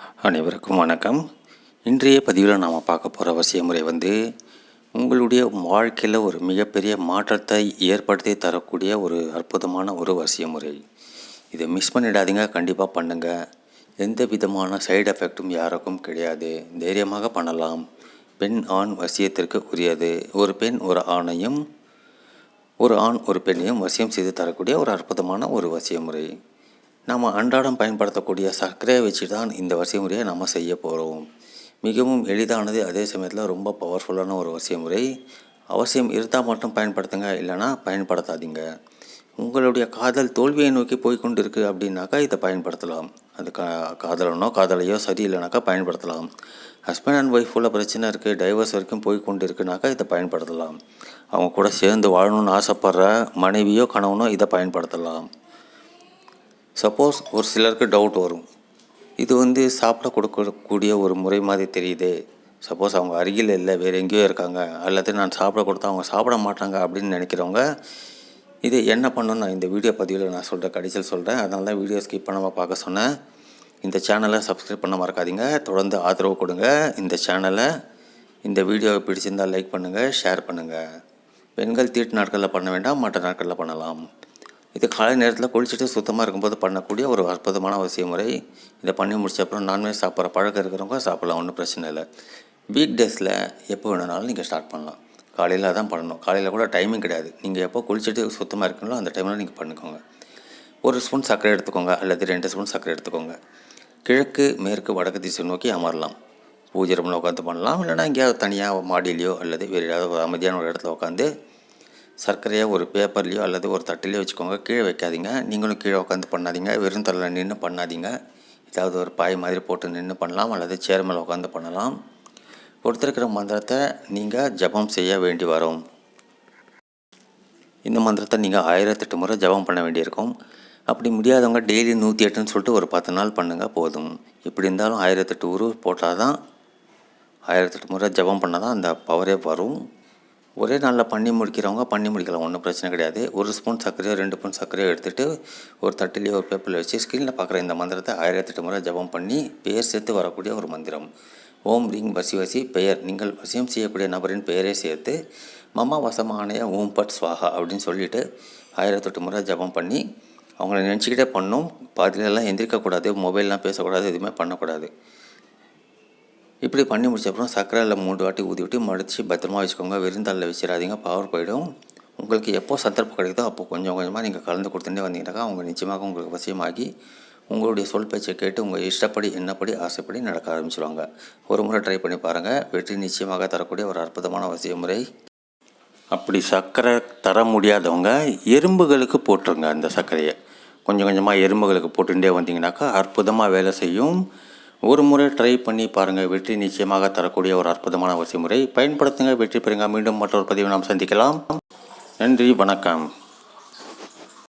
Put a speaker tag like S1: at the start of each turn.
S1: அனைவருக்கும் வணக்கம். இன்றைய பதிவில் நாம் பார்க்க போகிற அவசிய முறை வந்து உங்களுடைய வாழ்க்கையில் ஒரு மிகப்பெரிய மாற்றத்தை ஏற்படுத்தி தரக்கூடிய ஒரு அற்புதமான ஒரு வசிய முறை இதை மிஸ் பண்ணிடாதீங்க கண்டிப்பாக பண்ணுங்கள் எந்த விதமான சைடு எஃபெக்ட்டும் யாருக்கும் கிடையாது. தைரியமாக பண்ணலாம். பெண் ஆண் வசியத்திற்கு உரியது. ஒரு பெண் ஒரு ஆணையும் ஒரு ஆண் ஒரு பெண்ணையும் வசியம் செய்து தரக்கூடிய ஒரு அற்புதமான ஒரு வசிய முறை நாம் அன்றாடம் பயன்படுத்தக்கூடிய சர்க்கரையை வச்சு தான் இந்த வசிய முறையை நம்ம செய்ய போகிறோம் மிகவும் எளிதானது அதே சமயத்தில் ரொம்ப பவர்ஃபுல்லான ஒரு வசிய முறை அவசியம் இருந்தால் மட்டும் பயன்படுத்துங்க இல்லைன்னா பயன்படுத்தாதீங்க. உங்களுடைய காதல் தோல்வியை நோக்கி போய்கொண்டு இருக்குது அப்படின்னாக்கா இதை பயன்படுத்தலாம். அது கா காதலனோ காதலையோ சரியில்லைனாக்கா பயன்படுத்தலாம். ஹஸ்பண்ட் அண்ட் ஒய்ஃபுள்ள பிரச்சனை இருக்குது டைவர்ஸ் வரைக்கும் போய் கொண்டு இருக்குனாக்கா இதை பயன்படுத்தலாம். அவங்க கூட சேர்ந்து வாழணும்னு ஆசைப்படுற மனைவியோ கணவனோ இதை பயன்படுத்தலாம். சப்போஸ் ஒரு சிலருக்கு டவுட் வரும். இது வந்து சாப்பிட கொடுக்கக்கூடிய ஒரு முறை மாதிரி தெரியுது. சப்போஸ் அவங்க அருகில் இல்லை வேறு எங்கேயோ இருக்காங்க. அல்லது நான் சாப்பிட கொடுத்தா அவங்க சாப்பிட மாட்டாங்க அப்படின்னு நினைக்கிறவங்க இது என்ன பண்ணணும் நான் இந்த வீடியோ பதிவில் நான் சொல்கிறேன் கடைசியில் சொல்கிறேன் அதனால தான் வீடியோ ஸ்கிப் பண்ணாமல் பார்க்க சொன்னேன். இந்த சேனலை சப்ஸ்கிரைப் பண்ண மறக்காதீங்க. தொடர்ந்து ஆதரவு கொடுங்க. இந்த சேனலை இந்த வீடியோவை பிடிச்சிருந்தால் லைக் பண்ணுங்கள் ஷேர் பண்ணுங்கள் பெண்கள் தீட்டு நாட்களில் பண்ண வேண்டாம் மற்ற நாட்களில் பண்ணலாம். இது காலை நேரத்தில் குளிச்சுட்டு சுத்தமாக இருக்கும்போது பண்ணக்கூடிய ஒரு அற்புதமான அவசிய முறை இதை பண்ணி முடிச்ச அப்புறம் நான்வெஜ் சாப்பிட்ற பழக்கம் இருக்கிறவங்க சாப்பிடலாம் ஒன்றும் பிரச்சனை இல்லை. வீக் டேஸில் எப்போ வேணுனாலும் நீங்கள் ஸ்டார்ட் பண்ணலாம். காலையில் தான் பண்ணணும். காலையில் கூட டைமிங் கிடையாது. நீங்கள் எப்போ குளிச்சுட்டு சுத்தமாக இருக்கீங்களோ அந்த டைமில் நீங்கள் பண்ணிக்கோங்க. ஒரு ஸ்பூன் சர்க்கரை எடுத்துக்கோங்க அல்லது ரெண்டு ஸ்பூன் சர்க்கரை எடுத்துக்கோங்க. கிழக்கு மேற்கு வடக்கு திசை நோக்கி அமரலாம். பூஜை ரூமில் உட்காந்து பண்ணலாம். இல்லைனா எங்கேயாவது தனியாக மாடியிலையோ அல்லது வேறு ஏதாவது ஒரு அமைதியான ஒரு இடத்துல உட்காந்து சர்க்கரையை ஒரு பேப்பர்லேயோ அல்லது ஒரு தட்டிலையோ வச்சுக்கோங்க. கீழே வைக்காதீங்க. நீங்களும் கீழே உட்காந்து பண்ணாதீங்க. வெறும் தலையில் நின்று பண்ணாதீங்க. ஏதாவது ஒரு பாய் மாதிரி போட்டு நின்று பண்ணலாம். அல்லது சேர் மேலே உட்காந்து பண்ணலாம். கொடுத்துருக்கிற மந்திரத்தை நீங்கள் ஜபம் செய்ய வேண்டி வரும். இந்த மந்திரத்தை நீங்கள் ஆயிரத்தெட்டு முறை ஜபம் பண்ண வேண்டியிருக்கும். அப்படி முடியாதவங்க டெய்லி நூற்றி எட்டுன்னு சொல்லிட்டு ஒரு பத்து நாள் பண்ணுங்கள் போதும். எப்படி இருந்தாலும் ஆயிரத்தெட்டு உரு போட்டால் தான் ஆயிரத்தெட்டு முறை ஜபம் பண்ணால் தான் அந்த பவரே வரும். ஒரே நாளில் பண்ணி முடிக்கிறவங்க பண்ணி முடிக்கலாம் ஒன்றும் பிரச்சனை கிடையாது. ஒரு ஸ்பூன் சர்க்கரையோ ரெண்டு ஸ்பூன் சர்க்கரையோ எடுத்துகிட்டு ஒரு தட்டிலையோ ஒரு பேப்பரில் வச்சு ஸ்க்ரீனில் பார்க்குற இந்த மந்திரத்தை ஆயிரத்தெட்டு முறை ஜபம் பண்ணி பெயர் சேர்த்து வரக்கூடிய ஒரு மந்திரம். ஓம் ரீங் வசி வசி பெயர். நீங்கள் வசியம் செய்யக்கூடிய நபரின் பெயரை சேர்த்து மமா வசமானய ஓம் பட் ஸ்வாகா அப்படின்னு சொல்லிவிட்டு ஆயிரத்தெட்டு முறை ஜபம் பண்ணி அவங்கள நினச்சிக்கிட்டே பண்ணும். பாதிலெல்லாம் எந்திரிக்கக்கூடாது மொபைல்லாம் பேசக்கூடாது எதுவுமே பண்ணக்கூடாது. இப்படி பண்ணி முடிச்ச அப்புறம் சர்க்கரையில் மூன்று வாட்டி ஊதி விட்டு மடித்து பத்திரமா வச்சுக்கோங்க. வெறுந்தாளில் வச்சிடாதீங்க பவர் போயிடும். உங்களுக்கு எப்போ சந்தர்ப்பம் கிடைக்குதோ அப்போ கொஞ்சம் கொஞ்சமாக நீங்கள் கலந்து கொடுத்துட்டே வந்தீங்கன்னாக்கா அவங்க நிச்சயமாக உங்களுக்கு வசியமாகி உங்களுடைய சொல் பேச்சை கேட்டு உங்கள் இஷ்டப்படி என்னப்படி ஆசைப்படி நடக்க ஆரம்பிச்சிருவாங்க. ஒரு முறை ட்ரை பண்ணி பாருங்கள் வெற்றி நிச்சயமாக தரக்கூடிய ஒரு அற்புதமான வசிய முறை அப்படி சர்க்கரை தர முடியாதவங்க எறும்புகளுக்கு போட்டுருங்க அந்த சர்க்கரையை. கொஞ்சம் கொஞ்சமாக எறும்புகளுக்கு போட்டுகிட்டே வந்தீங்கன்னாக்கா அற்புதமாக வேலை செய்யும். ஒரு முறை ட்ரை பண்ணி பாருங்கள் வெற்றி நிச்சயமாக தரக்கூடிய ஒரு அற்புதமான வசி முறை பயன்படுத்துங்க வெற்றி பெறுங்க. மீண்டும் மற்றொரு பதிவை நாம் சந்திக்கலாம். நன்றி வணக்கம்.